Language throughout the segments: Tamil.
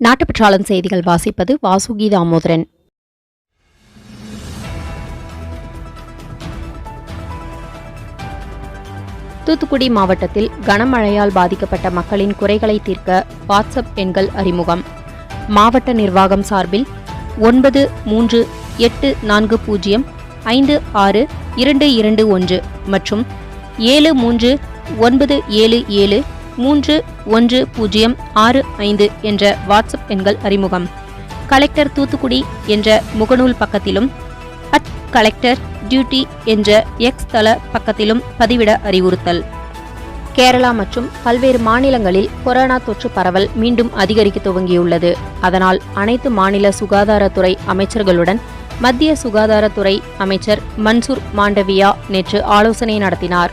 நாட்டுப்பற்றாளன் செய்திகள் வாசிப்பது வாசுகி தாமோதரன் தூத்துக்குடி மாவட்டத்தில் கனமழையால் பாதிக்கப்பட்ட மக்களின் குறைகளை தீர்க்க வாட்ஸ்அப் எண்கள் அறிமுகம். மாவட்ட நிர்வாகம் சார்பில் ஒன்பது மூன்று எட்டு நான்கு பூஜ்ஜியம் ஐந்து ஆறு இரண்டு இரண்டு ஒன்று மற்றும் ஏழு மூன்று ஒன்பது ஏழு ஏழு மூன்று ஒன்று பூஜ்ஜியம் ஆறு ஐந்து என்ற வாட்ஸ்அப் எண்கள் அறிமுகம். கலெக்டர் தூத்துக்குடி என்ற முகநூல் பக்கத்திலும் அட் கலெக்டர் டியூட்டி என்ற எக்ஸ் தள பக்கத்திலும் பதிவிட அறிவுறுத்தல். கேரளா மற்றும் பல்வேறு மாநிலங்களில் கொரோனா தொற்று பரவல் மீண்டும் அதிகரிக்க துவங்கியுள்ளது. அதனால் அனைத்து மாநில சுகாதாரத்துறை அமைச்சர்களுடன் மத்திய சுகாதாரத்துறை அமைச்சர் மன்சூர் மாண்டவியா நேற்று ஆலோசனை நடத்தினார்.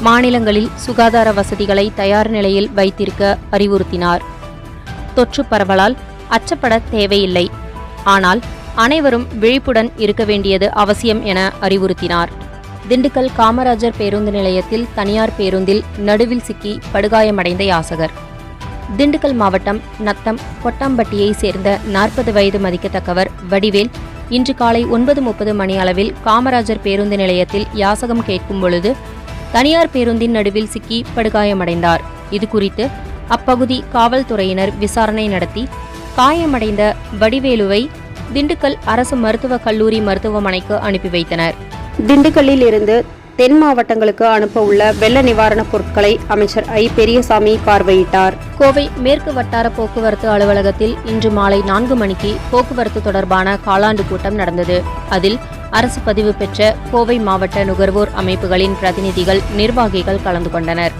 மாநிலங்களில் சுகாதார வசதிகளை தயார் நிலையில் வைத்திருக்க அறிவுறுத்தினார். தொற்று பரவலால் அச்சப்பட தேவையில்லை. ஆனால் அனைவரும் விழிப்புடன் இருக்க வேண்டியது அவசியம் என அறிவுறுத்தினார். திண்டுக்கல் காமராஜர் பேருந்து நிலையத்தில் தனியார் பேருந்தில் நடுவில் சிக்கி படுகாயமடைந்த யாசகர். திண்டுக்கல் மாவட்டம் நத்தம் கொட்டாம்பட்டியை சேர்ந்த நாற்பது வயது மதிக்கத்தக்கவர் வடிவேல் இன்று காலை ஒன்பது முப்பது மணி அளவில் காமராஜர் பேருந்து நிலையத்தில் யாசகம் கேட்கும் பொழுது தனியார் பேருந்தின் நடுவில் சிக்கி படுகாயமடைந்தார். இதுகுறித்து அப்பகுதி காவல்துறையினர் விசாரணை நடத்தி காயமடைந்த வடிவேலுவை திண்டுக்கல் அரசு மருத்துவக் கல்லூரி மருத்துவமனைக்கு அனுப்பி வைத்தனர். திண்டுக்கல்லில் இருந்து தென் மாவட்டங்களுக்கு அனுப்ப உள்ள வெள்ள நிவாரணப் பொருட்களை அமைச்சர் ஐ. பெரியசாமி பார்வையிட்டார். கோவை மேற்கு வட்டார போக்குவரத்து அலுவலகத்தில் இன்று மாலை நான்கு மணிக்கு போக்குவரத்து தொடர்பான காலாண்டு கூட்டம் நடந்தது. அதில் அரசு பதிவு பெற்ற கோவை மாவட்ட நுகர்வோர் அமைப்புகளின் பிரதிநிதிகள் நிர்வாகிகள் கலந்து கொண்டனர்.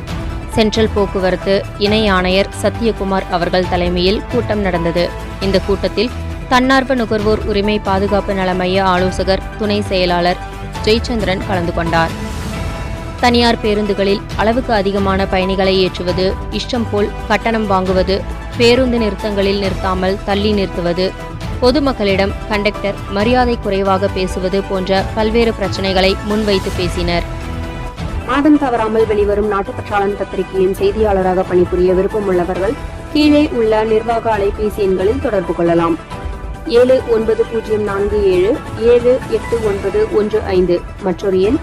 சென்ட்ரல் போக்குவரத்து இணை ஆணையர் சத்யகுமார் அவர்கள் தலைமையில் கூட்டம் நடந்தது. இந்த கூட்டத்தில் தன்னார்வ நுகர்வோர் உரிமை பாதுகாப்பு நல மைய ஆலோசகர் துணை செயலாளர் ஜெயச்சந்திரன் கலந்து கொண்டார். தனியார் பேருந்துகளில் அளவுக்கு அதிகமான பயணிகளை ஏற்றுவது இஷ்டம் போல் கட்டணம் வாங்குவது பேருந்து நிறுத்தங்களில் நிறுத்தாமல் தள்ளி நிறுத்துவது பொதுமக்களிடம் கண்டக்டர் மரியாதை குறைவாக பேசுவது போன்ற பல்வேறு பிரச்சனைகளை முன்வைத்து பேசினர். மாதம் தவறாமல் வெளிவரும் நாட்டுப்பற்றாளன் பத்திரிகையின் செய்தியாளராக பணிபுரிய விருப்பமுள்ளவர்கள் கீழே உள்ள நிர்வாக அலைபேசி எண்களில் தொடர்பு கொள்ளலாம். ஏழு ஒன்பது பூஜ்ஜியம் நான்கு ஏழு ஏழு எட்டு ஒன்பது ஒன்று ஐந்து. மற்றொரு எண்